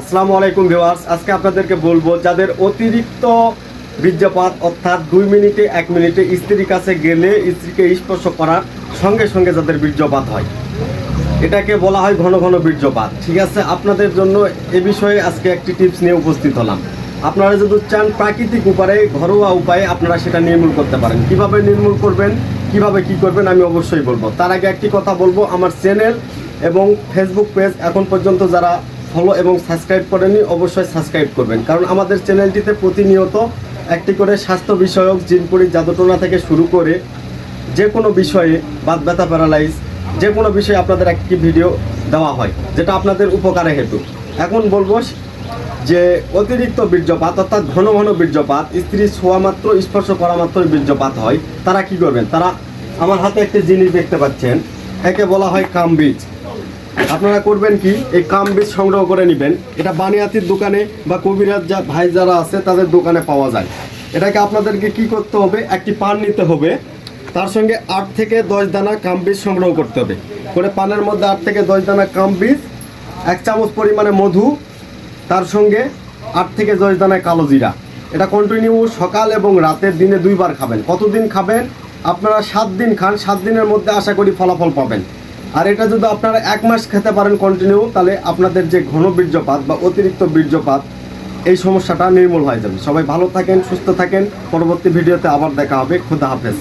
আসসালামু আলাইকুম ভিউয়ার্স, আজকে আপনাদেরকে বলব যাদের অতিরিক্ত বীর্যপাত, অর্থাৎ দুই মিনিটে এক মিনিটে স্ত্রীর কাছে গেলে স্ত্রীকে স্পর্শ করার সঙ্গে সঙ্গে যাদের বীর্যপাত হয়, এটাকে বলা হয় ঘন ঘন বীর্যপাত। ঠিক আছে, আপনাদের জন্য এ বিষয়ে আজকে একটি টিপস নিয়ে উপস্থিত হলাম। আপনারা যদি চান প্রাকৃতিক উপায়ে, ঘরোয়া উপায়ে, আপনারা সেটা নির্মূল করতে পারেন। কীভাবে নির্মূল করবেন, কীভাবে কি করবেন, আমি অবশ্যই বলব। তার আগে একটি কথা বলব, আমার চ্যানেল এবং ফেসবুক পেজ এখন পর্যন্ত যারা ফলো এবং সাবস্ক্রাইব করেনি অবশ্যই সাবস্ক্রাইব করবেন। কারণ আমাদের চ্যানেলটিতে প্রতিনিয়ত একটি করে স্বাস্থ্য বিষয়ক জিনপুরি জাদুটোনা থেকে শুরু করে যে কোনো বিষয়ে বাদ ব্যথা প্যারালাইজ যে কোনো বিষয়ে আপনাদের একটি ভিডিও দেওয়া হয়, যেটা আপনাদের উপকারে হেতু। এখন বলব যে অতিরিক্ত বীর্যপাত অর্থাৎ ঘন ঘন বীর্যপাত স্ত্রী ছোঁয়া মাত্র, স্পর্শ করা মাত্র বীর্যপাত হয়, তারা কি করবেন? তারা আমার হাতে একটি জিনিস দেখতে পাচ্ছেন, একে বলা হয় কাম বীজ। আপনারা করবেন কি? এই কাম বীজ সংগ্রহ করে নেবেন। এটা বানিয়াতির দোকানে বা কবিরাজ যা ভাই যারা আছে, তাদের দোকানে পাওয়া যায়। এটাকে আপনাদেরকে কি করতে হবে? একটি পান নিতে হবে। তার সঙ্গে আট থেকে দশ দানা কাম বীজ সংগ্রহ করতে হবে। করে পানের মধ্যে আট থেকে দশ দানা কাম বীজ, এক চামচ পরিমাণে মধু, তার সঙ্গে আট থেকে দশ দানা কালো জিরা। এটা কন্টিনিউ সকাল এবং রাতের দিনে দুইবার খাবেন। কতদিন খাবেন? আপনারা সাত দিন খান। সাত দিনের মধ্যে আশা করি ফলাফল পাবেন। আর এটা যদি আপনারা এক মাস খেতে পারেন কন্টিনিউ তাহলে আপনাদের যে ঘন বীর্যপাত বা অতিরিক্ত বীর্যপাত, এই সমস্যাটা নির্মূল হয়ে যাবে। সবাই ভালো থাকেন, সুস্থ থাকেন। পরবর্তী ভিডিওতে আবার দেখা হবে। খুদা হাফেজ।